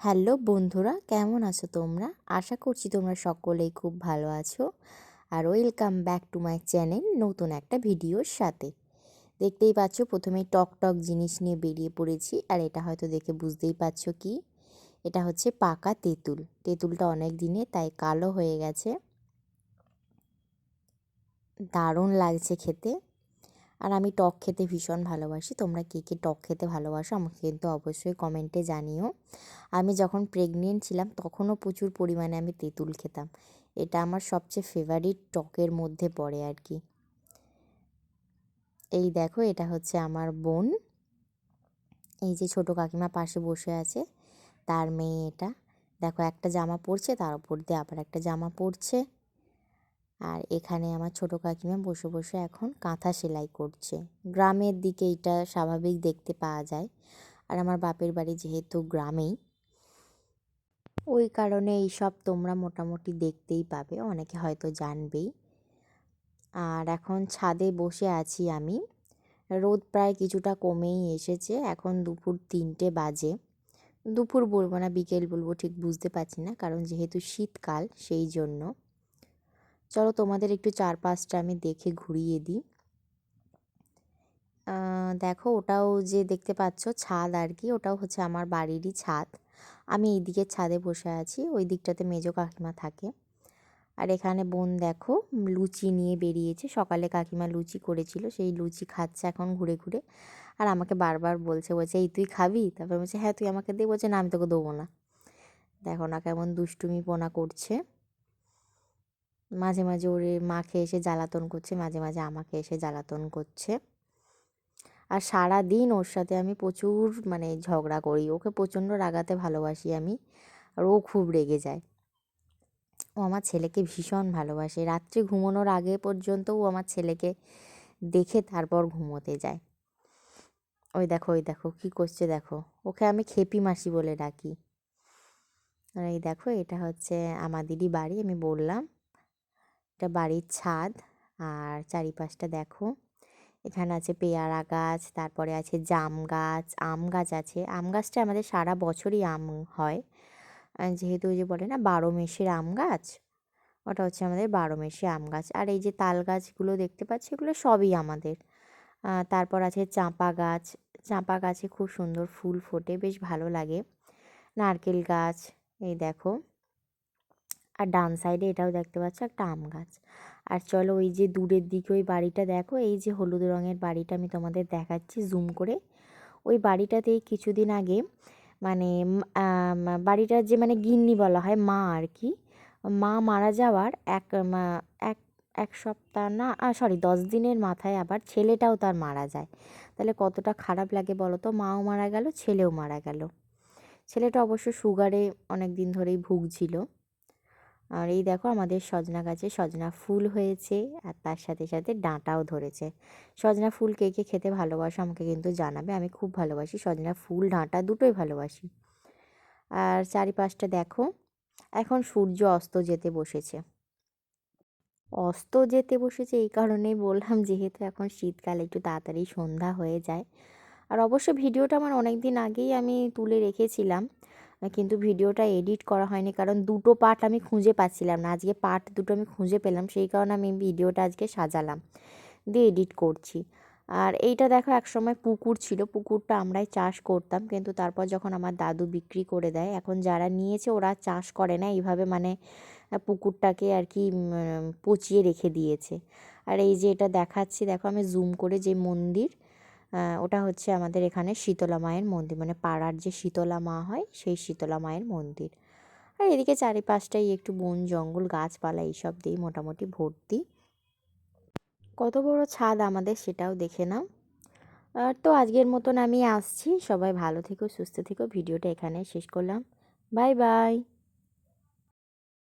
Hello বন্ধুরা, কেমন আছো তোমরা? আশা করছি তোমরা সকলেই খুব ভালো আছো। আর welcome back to my channel নতুন একটা ভিডিওর সাথে। দেখতেই পাচ্ছ, প্রথমেই টক টক জিনিস নিয়ে বেরিয়ে পড়েছি। আর এটা হয়তো দেখে বুঝতেই পারছ কি? এটা হচ্ছে পাকা তেঁতুল। তেঁতুলটা অনেক দিনে তাই কালো হয়ে গেছে। দারুণ লাগছে খেতে। আর আমি টক খেতে ভীষণ ভালোবাসি। তোমরা কে কে টক খেতে ভালোবাসো আমাকে কিন্তু অবশ্যই কমেন্টে জানিও। আমি যখন প্রেগনেন্ট ছিলাম তখনও প্রচুর পরিমাণে আমি তেঁতুল খেতাম। এটা আমার সবচেয়ে ফেভারিট টকের মধ্যে পড়ে আর কি। এই দেখো, এটা হচ্ছে আমার বোন। এই যে ছোট কাকিমা পাশে বসে আছে, তার মেয়ে এটা। দেখো, একটা জামা পরছে, তার উপর দিয়ে আবার একটা জামা পরছে। আর এখানে আমার ছোট কাকিমা বসে বসে এখন কাঁথা সেলাই করছে। গ্রামের দিকে এটা স্বাভাবিক দেখতে পাওয়া যায়। আর আমার বাপের বাড়ি যেহেতু গ্রামেই, ওই কারণে এইসব তোমরা মোটামুটি দেখতেই পাবে, অনেকে হয়তো জানবেই। আর এখন ছাদে বসে আছি আমি। রোদ প্রায় কিছুটা কমেই এসেছে, এখন দুপুর তিনটে বাজে। দুপুর বলব না, বিকেল বলব, ঠিক বুঝতে পারছি না, কারণ যেহেতু শীতকাল, সেই জন্য। চলো তোমাদের একটু চারপাশটা আমি দেখে ঘুরিয়ে দিই। দেখো ওটাও যে দেখতে পাচ্ছ ছাদ আর কি, ওটাও হচ্ছে আমার বাড়িরই ছাদ। আমি এই দিকের ছাদে বসে আছি, ওই দিকটাতে মেজো কাকিমা থাকে। আর এখানে বোন দেখো লুচি নিয়ে বেরিয়েছে, সকালে কাকিমা লুচি করেছিল, সেই লুচি খাচ্ছে এখন ঘুরে ঘুরে। আর আমাকে বারবার বলছে বলছে, এই তুই খাবি? তারপর বলছে হ্যাঁ তুই আমাকে দে। বলছে, না, আমি তোকে দেবো না। দেখো না কেমন দুষ্টুমি পোনা করছে। মাঝে মাঝে ওর মাকে এসে জ্বালাতন করছে, মাঝে মাঝে আমাকে এসে জ্বালাতন করছে। আর সারা দিন ওর সাথে আমি প্রচুর মানে ঝগড়া করি, ওকে প্রচণ্ড রাগাতে ভালোবাসি আমি, আর ও খুব রেগে যায়। ও আমার ছেলেকে ভীষণ ভালোবাসে। রাত্রে ঘুমানোর আগে পর্যন্ত ও আমার ছেলেকে দেখে তারপর ঘুমোতে যায়। ওই দেখো ওই দেখো, কি করছে দেখো। ওকে আমি খেপি মাসি বলে ডাকি। আর এই দেখো, এটা হচ্ছে আমাদেরই বাড়ি, আমি বললাম এটা বাড়ির ছাদ, আর চারিপাশটা দেখো। এখানে আছে পেয়ারা গাছ, তারপরে আছে জাম গাছ, আম গাছ আছে। আম গাছটা আমাদের সারা বছরই আম হয়। যেহেতু ওই যে বলে না, বারো মেশের আম গাছ, ওটা হচ্ছে আমাদের বারো মেশে আম গাছ। আর এই যে তাল গাছগুলো দেখতে পাচ্ছি, এগুলো সবই আমাদের। তারপর আছে চাঁপা গাছ। চাঁপা গাছে খুব সুন্দর ফুল ফোটে, বেশ ভালো লাগে। নারকেল গাছ, এই দেখো। আর ডান সাইডে এটাও দেখতে পাচ্ছ একটা আম গাছ। আর চলো ওই যে দূরের দিকে ওই বাড়িটা দেখো, এই যে হলুদ রঙের বাড়িটা আমি তোমাদের দেখাচ্ছি জুম করে। ওই বাড়িটাতেই কিছুদিন আগে মানে বাড়িটার যে মানে গিন্নি বলা হয়, মা আর কি, মা মারা যাওয়ার এক এক এক সপ্তাহ না সরি দশ দিনের মাথায় আবার ছেলেটাও তার মারা যায়। তাহলে কতটা খারাপ লাগে বলো তো? মাও মারা গেল, ছেলেও মারা গেল। ছেলেটা অবশ্য সুগারে অনেক দিন ধরেই ভুগছিল। আর এই দেখো আমাদের সজনা গাছে সজনা ফুল হয়েছে, আর তার সাথে সাথে ডাঁটাও ধরেছে। সজনা ফুল কে কে খেতে ভালোবাসো আমাকে কিন্তু জানাবে, আমি খুব ভালোবাসি সজনা ফুল, ডাঁটা দুটোই ভালোবাসি। আর চারিপাশটা দেখো, এখন সূর্য অস্ত যেতে বসেছে। অস্ত যেতে বসেছে এই কারণেই বললাম যেহেতু এখন শীতকাল, একটু তাড়াতাড়ি সন্ধ্যা হয়ে যায়। আর অবশ্য ভিডিওটা আমার অনেক দিন আগেই আমি তুলে রেখেছিলাম কিন্তু ভিডিওটা এডিট করা হয়নি। কারণ দুটো পার্ট আমি খুঁজে পাচ্ছিলাম না। আজকে পার্ট দুটো আমি খুঁজে পেলাম, সেই কারণে আমি ভিডিওটা আজকে সাজালাম, দিয়ে এডিট করছি। আর এইটা দেখো, একসময় পুকুর ছিল। পুকুরটা আমরাই চাষ করতাম, কিন্তু তারপর যখন আমার দাদু বিক্রি করে দেয়, এখন যারা নিয়েছে ওরা চাষ করে না। এইভাবে মানে পুকুরটাকে আর কি পচিয়ে রেখে দিয়েছে। আর এই যে এটা দেখাচ্ছি, দেখো আমি জুম করে যে মন্দির ওটা হচ্ছে আমাদের এখানে শীতলা মায়ের মন্দির। মানে পাড়ার যে শীতলা মা হয়, সেই শীতলা মায়ের মন্দির। আর এদিকে চারিপাশটাই একটু বন, জঙ্গল, গাছপালা এইসব দিয়েই মোটামুটি ভর্তি। কত বড় ছাদ আমাদের সেটাও দেখে নাও। আর তো আজকের মতন আমি আসছি। সবাই ভালো থেকো, সুস্থ থেকো। ভিডিওটা এখানে শেষ করলাম। Bye bye.